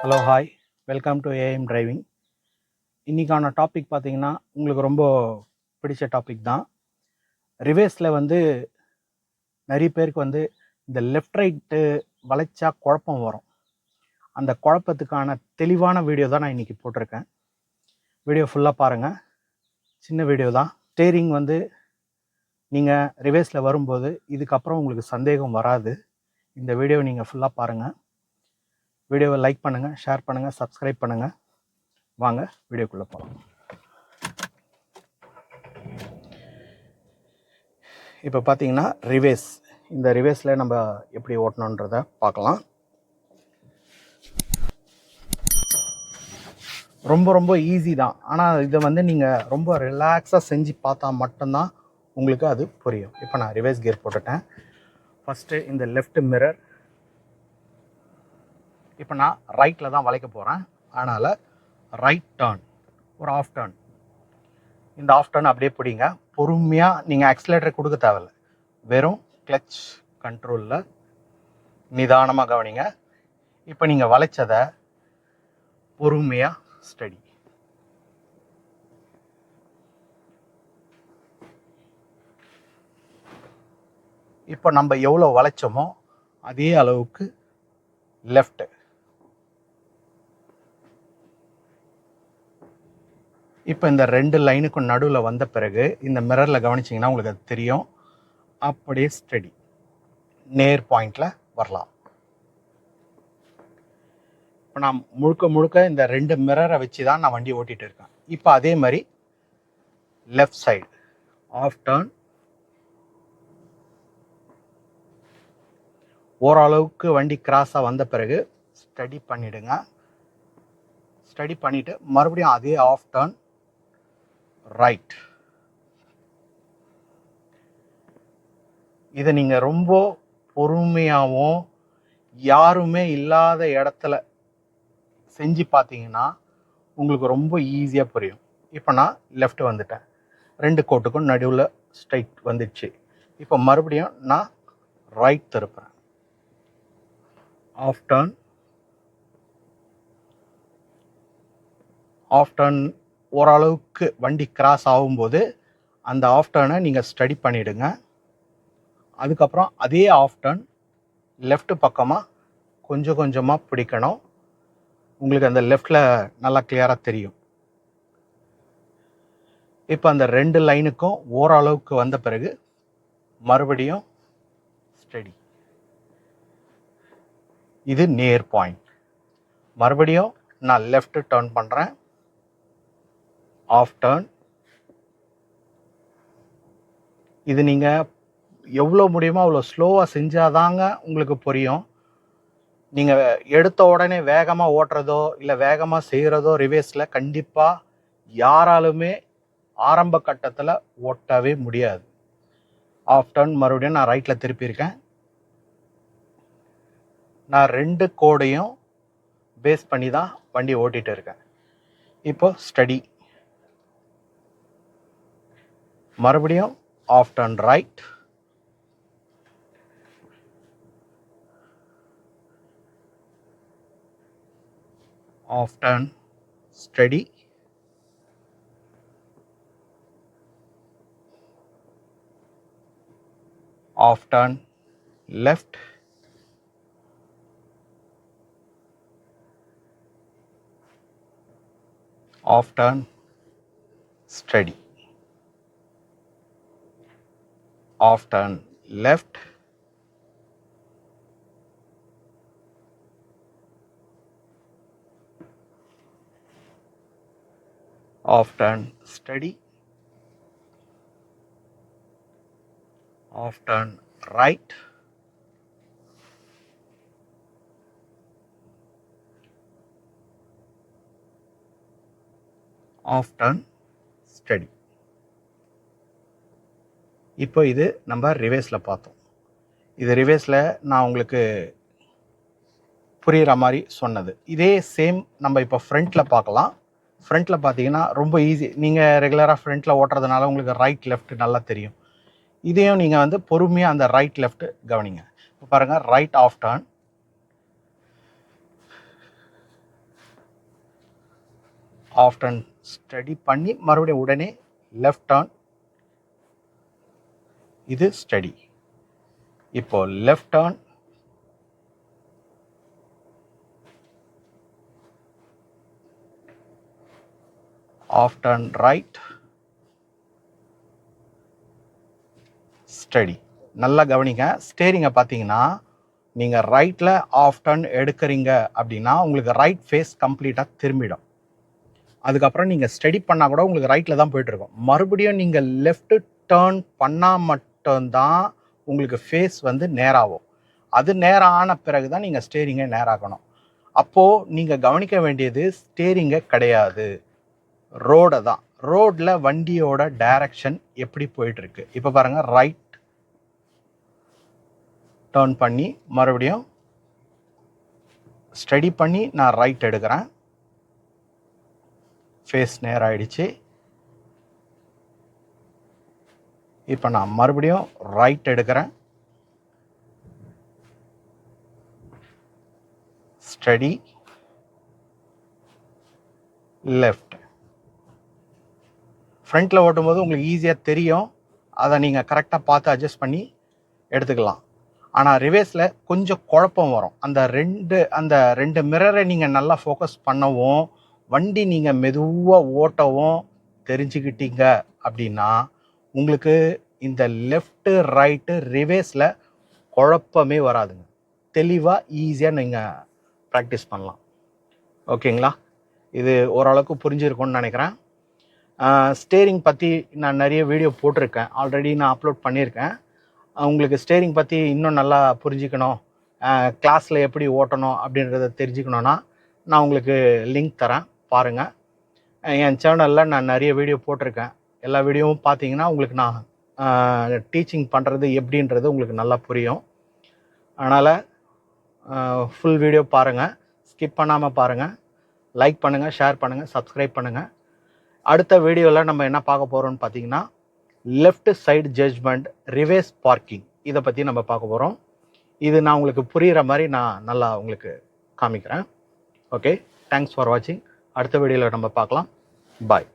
Hello hi welcome to AM driving இன்றைக்கான topic பார்த்தீங்கன்னா உங்களுக்கு ரொம்ப பிடிச்ச டாபிக் தான். ரிவேஸில் வந்து நிறைய பேருக்கு வந்து இந்த லெஃப்ட் ரைட்டு வளைச்சா குழப்பம் வரும். அந்த குழப்பத்துக்கான தெளிவான வீடியோ தான் நான் இன்றைக்கி போட்டிருக்கேன். வீடியோ ஃபுல்லாக பாருங்கள் சின்ன வீடியோ தான். ஸ்டேரிங் வந்து நீங்கள் ரிவேஸில் வரும்போது இதுக்கப்புறம் உங்களுக்கு சந்தேகம் வராது. இந்த வீடியோ நீங்கள் ஃபுல்லாக பாருங்கள் வீடியோவை லைக் பண்ணுங்கள் ஷேர் பண்ணுங்கள் சப்ஸ்கிரைப் பண்ணுங்கள் வாங்க வீடியோக்குள்ளே போகலாம் இப்போ பார்த்தீங்கன்னா ரிவேஸ் இந்த ரிவேஸில் நம்ம எப்படி ஓட்டணுன்றத பார்க்கலாம் ரொம்ப ரொம்ப ஈஸி தான். ஆனால் இதை வந்து நீங்கள் ரொம்ப ரிலாக்ஸாக செஞ்சு பார்த்தா மட்டும்தான் உங்களுக்கு அது புரியும். இப்போ நான் ரிவேஸ் கியர் போட்டுட்டேன். ஃபஸ்ட்டு இந்த லெஃப்ட் மிரர் இப்போ நான் ரைட்டில் தான் வளைக்க போகிறேன் அதனால் ரைட் டேர்ன் ஒரு ஆஃப் டேர்ன் இந்த ஆஃப் டேர்ன் அப்படியே பிடிங்க. பொறுமையாக நீங்கள் ஆக்சிலேட்டர் கொடுக்க தேவையில்ல. வெறும் கிளச் கண்ட்ரோலில் நிதானமாக கவனிங்க. இப்போ நீங்கள் வளைச்சதை பொறுமையாக ஸ்டடி இப்போ நம்ம எவ்வளோ வளைச்சோமோ அதே அளவுக்கு லெஃப்ட்டு இப்போ இந்த ரெண்டு லைனுக்கும் நடுவில் வந்த பிறகு இந்த மிரரில் கவனிச்சிங்கன்னா உங்களுக்கு அது தெரியும். அப்படியே ஸ்டடி நேர் பாயிண்டில் வரலாம். இப்போ நான் முழுக்க முழுக்க இந்த ரெண்டு மிரரை வச்சு தான் நான் வண்டி ஓட்டிகிட்டு இருக்கேன். இப்போ அதே மாதிரி லெஃப்ட் சைடு ஆஃப் டேர்ன் ஓரளவுக்கு வண்டி கிராஸாக வந்த பிறகு ஸ்டடி பண்ணிவிடுங்க ஸ்டடி பண்ணிவிட்டு மறுபடியும் அதே ஆஃப் டர்ன் ரைட் இதை நீங்கள் ரொம்ப பொறுமையாகவும் யாருமே இல்லாத இடத்துல செஞ்சு பார்த்தீங்கன்னா உங்களுக்கு ரொம்ப ஈஸியாக புரியும். இப்போ நான் லெஃப்ட் வந்துட்டேன். ரெண்டு கோட்டுக்கும் நடுவில் ஸ்ட்ரைட் வந்துடுச்சு. இப்போ மறுபடியும் நான் ரைட் திருப்புறேன். ஆஃப் டர்ன் ஆஃப் டர்ன் ஓரளவுக்கு வண்டி கிராஸ் ஆகும்போது அந்த ஆஃப் டர்னை நீங்கள் ஸ்டடி பண்ணிவிடுங்க அதுக்கப்புறம் அதே ஆஃப் டர்ன் லெஃப்ட் பக்கமாக கொஞ்சம் கொஞ்சமாக பிடிக்கணும். உங்களுக்கு அந்த லெஃப்டில் நல்லா கிளியராக தெரியும். இப்போ அந்த ரெண்டு லைனுக்கும் ஓரளவுக்கு வந்த பிறகு மறுபடியும் ஸ்டடி இது நேர் பாயிண்ட் மறுபடியும் நான் லெஃப்ட் டேர்ன் பண்ணுறேன் ஆஃப் டர்ன் இது நீங்கள் எவ்வளோ முடியுமோ அவ்வளோ ஸ்லோவாக செஞ்சால் தாங்க உங்களுக்கு புரியும். நீங்கள் எடுத்த உடனே வேகமாக ஓட்டுறதோ இல்லை வேகமாக செய்கிறதோ ரிவேஸில் கண்டிப்பாக யாராலுமே ஆரம்ப கட்டத்தில் ஓட்டவே முடியாது. ஆஃப் டர்ன் மறுபடியும் நான் ரைட்டில் திருப்பியிருக்கேன் நான் ரெண்டு கோடையும் பேஸ் பண்ணி தான் வண்டி ஓட்டிகிட்டு இருக்கேன். இப்போது ஸ்டடி மறுபடியும் half turn right half turn steady half turn left off turn steady. often left. Often steady. Often right. Often steady. இப்போ இது நம்ம ரிவேஸில் பார்த்தோம். இது ரிவேஸில் நான் உங்களுக்கு புரிகிற மாதிரி சொன்னது. இதே சேம் நம்ம இப்போ ஃப்ரண்ட்டில் பார்க்கலாம். ஃப்ரண்ட்டில் பார்த்தீங்கன்னா ரொம்ப ஈஸி நீங்கள் ரெகுலராக ஃப்ரண்ட்டில் ஓட்டுறதுனால உங்களுக்கு ரைட் லெஃப்ட் நல்லா தெரியும். இதையும் நீங்கள் வந்து பொறுமையாக அந்த ரைட் லெஃப்ட் கவனிங்க. இப்போ பாருங்கள் right half turn half turn steady பண்ணி மறுபடியும் உடனே லெஃப்ட் டர்ன் இது ஸ்டடி இப்போ left on half turn right steady நல்லா கவனிங்க. ஸ்டேரிங்கை பார்த்தீங்கன்னா நீங்கள் ரைட்டில் ஆஃப் டர்ன் எடுக்கிறீங்க அப்படின்னா உங்களுக்கு ரைட் ஃபேஸ் கம்ப்ளீட்டாக திரும்பிடும். அதுக்கப்புறம் நீங்கள் ஸ்டடி பண்ணால் கூட உங்களுக்கு ரைட்டில் தான் போயிட்டுருக்கும் மறுபடியும் நீங்கள் லெஃப்ட் டேர்ன் பண்ணால் மட்டும் மட்டும்தான் உங்களுக்கு ஃபேஸ் வந்து நேராகும். அது நேரம் ஆன பிறகு தான் நீங்கள் ஸ்டேரிங்கை நேராகணும். அப்போது நீங்கள் கவனிக்க வேண்டியது ஸ்டேரிங்கை கிடையாது. ரோடை தான். ரோடில் வண்டியோட டைரக்ஷன் எப்படி போயிட்டுருக்கு? இப்போ பாருங்கள் ரைட் டேர்ன் பண்ணி மறுபடியும் ஸ்டடி பண்ணி நான் ரைட் எடுக்கிறேன். ஃபேஸ் நேராகிடுச்சு இப்போ நான் மறுபடியும் ரைட் எடுக்கிறேன். ஸ்டடி லெஃப்ட் ஃப்ரண்ட்டில் ஓட்டும்போது உங்களுக்கு ஈஸியாக தெரியும். அதை நீங்கள் கரெக்டாக பார்த்து அட்ஜஸ்ட் பண்ணி எடுத்துக்கலாம். ஆனால் ரிவேஸில் கொஞ்சம் குழப்பம் வரும். அந்த ரெண்டு அந்த ரெண்டு மிரரை நீங்கள் நல்லா ஃபோக்கஸ் பண்ணவும் வண்டி நீங்கள் மெதுவாக ஓட்டவும் தெரிஞ்சுக்கிட்டீங்க அப்படின்னா உங்களுக்கு இந்த லெஃப்ட்டு ரைட்டு ரிவேஸில் குழப்பமே வராதுங்க. தெளிவாக ஈஸியாக நீங்கள் ப்ராக்டிஸ் பண்ணலாம். ஓகேங்களா? இது ஓரளவுக்கு புரிஞ்சிருக்கும்னு நினைக்கிறேன். ஸ்டேரிங் பற்றி நான் நிறைய வீடியோ போட்டிருக்கேன். ஆல்ரெடி நான் அப்லோட் பண்ணியிருக்கேன். உங்களுக்கு ஸ்டேரிங் பற்றி இன்னும் நல்லா புரிஞ்சுக்கணும். கிளாஸில் எப்படி ஓட்டணும் அப்படின்றத தெரிஞ்சுக்கணுன்னா நான் உங்களுக்கு லிங்க் தரேன். பாருங்கள் என் சேனலில் நான் நிறைய வீடியோ போட்டிருக்கேன். எல்லா வீடியோவும் பார்த்தீங்கன்னா உங்களுக்கு நான் டீச்சிங் பண்ணுறது எப்படின்றது உங்களுக்கு நல்லா புரியும். அதனால் ஃபுல் வீடியோ பாருங்கள் ஸ்கிப் பண்ணாமல் பாருங்கள் லைக் பண்ணுங்கள் ஷேர் பண்ணுங்கள் சப்ஸ்கிரைப் பண்ணுங்கள் அடுத்த வீடியோவில் நம்ம என்ன பார்க்க போகிறோம்னு பார்த்தீங்கன்னா left side judgement reverse parking இதை பற்றி நம்ம பார்க்க போகிறோம் இது நான் உங்களுக்கு புரிகிற மாதிரி நான் நல்லா உங்களுக்கு காமிக்கிறேன். ஓகே தேங்க்ஸ் ஃபார் வாட்சிங் அடுத்த வீடியோவில் நம்ம பார்க்கலாம். பாய்